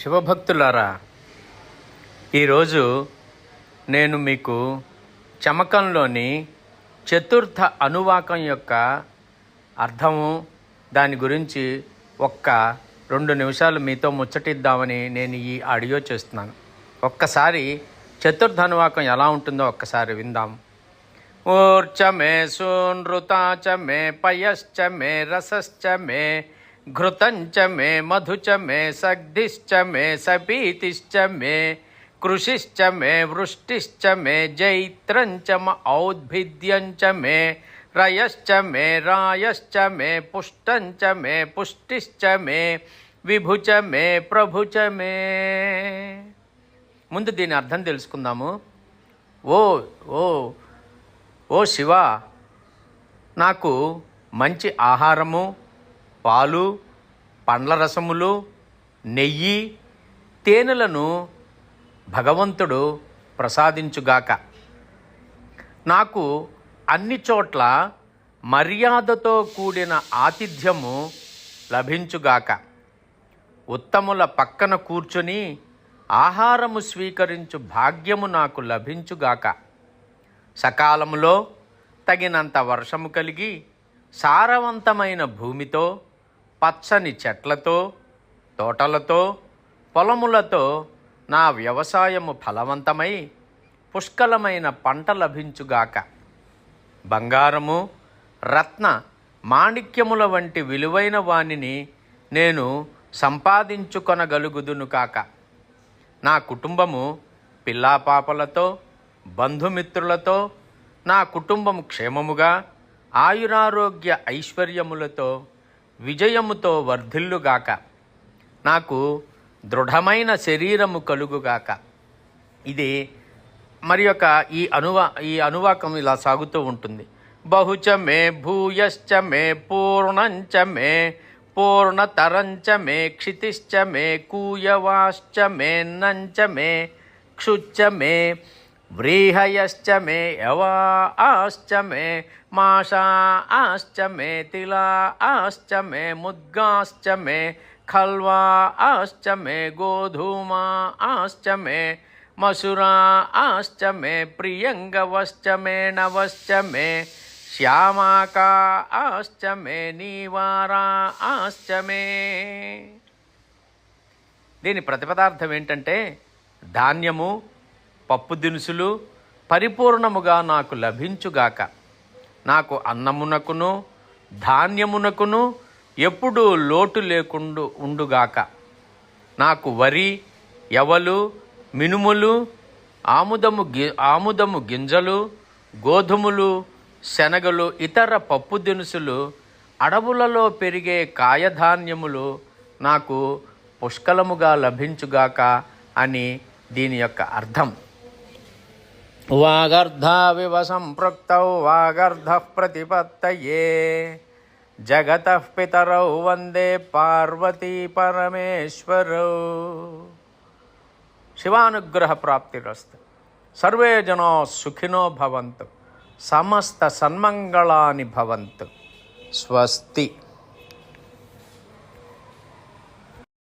శివభక్తులారా ఈరోజు నేను మీకు చమకంలోని చతుర్థ అనువాకం యొక్క అర్థము దాని గురించి ఒక్క రెండు నిమిషాలు మీతో ముచ్చటిద్దామని నేను ఈ ఆడియో చేస్తున్నాను. ఒక్కసారి చతుర్థ అనువాకం ఎలా ఉంటుందో ఒక్కసారి విందాం. ఊర్చ మే సూనృతా చ మే పయశ్చ మే రసశ్చ మే ఘృతంచ మే మధుచ మే సగ్ధిశ్చ మే సపీతిశ్చ మే కృషిశ్చ మే వృష్టిశ్చ మే జైత్రంచ మ ఔద్భిద్యంచ మే రయశ్చ మే రాయశ్చ మే పుష్టంచ మే పుష్టిశ్చ మే విభుచ మే ప్రభుచ మే. ముందు దీని అర్థం తెలుసుకుందాము. ఓ ఓ ఓ శివ నాకు మంచి ఆహారము పాలు పండ్ల రసములు నెయ్యి తేనెలను భగవంతుడు ప్రసాదించుగాక. నాకు అన్ని చోట్ల మర్యాదతో కూడిన ఆతిథ్యము లభించుగాక. ఉత్తముల పక్కన కూర్చొని ఆహారము స్వీకరించు భాగ్యము నాకు లభించుగాక. సకాలములో తగినంత వర్షము కలిగి సారవంతమైన భూమితో పచ్చని చెట్లతో తోటలతో పొలములతో నా వ్యవసాయము ఫలవంతమై పుష్కలమైన పంట లభించుగాక. బంగారము రత్న మాణిక్యముల వంటి విలువైన వానిని నేను సంపాదించుకొనగలుగుదును కాక. నా కుటుంబము పిల్లాపాపలతో బంధుమిత్రులతో నా కుటుంబం క్షేమముగా ఆయురారోగ్య ఐశ్వర్యములతో విజయముతో వర్ధిల్లుగాక. నాకు దృఢమైన శరీరము కలుగుగాక. ఇది మరి యొక్క ఈ అనువా ఈ అనువాకం ఇలా సాగుతూ ఉంటుంది. బహుచ మే భూయశ్చ మే పూర్ణంచ మే పూర్ణతరంచ మే క్షితిశ్చ మే కూయవాశ్చ మే నంచ మే క్షుచ్చ మే వ్రీహయశ్చ మే యవాశ్చ మే మాషాశ్చ మే తిలాశ్చ మే ముద్గాశ్చ మే ఖల్వాశ్చ మే గోధూమాశ్చ మే మసురాశ్చ మే ప్రియంగవశ్చ మే నవశ్చ మే శ్యామాకాశ్చ మే నీవారాశ్చ మే. దీని ప్రతిపదార్థం ఏంటంటే ధాన్యము పప్పు దినుసులు పరిపూర్ణముగా నాకు లభించుగాక. నాకు అన్నమునకును ధాన్యమునకును ఎప్పుడూ లోటు లేకుండు ఉండుగాక. నాకు వరి ఎవలు మినుములు ఆముదము గి ఆముదము గింజలు గోధుమలు శనగలు ఇతర పప్పు దినుసులు అడవులలో పెరిగే కాయధాన్యములు నాకు పుష్కలముగా లభించుగాక అని దీని యొక్క అర్థం. वागर्धाविव सम्पृक्तौ वागर्धः प्रतिपत्तये। जगत पितरौ वंदे पार्वती परमेश्वरौ। शिवानुग्रहप्राप्तिरस्त। सर्वे जनो सुखिनो भवन्तु। समस्तसन्मङ्गलानि भवन्तु। स्वस्ति।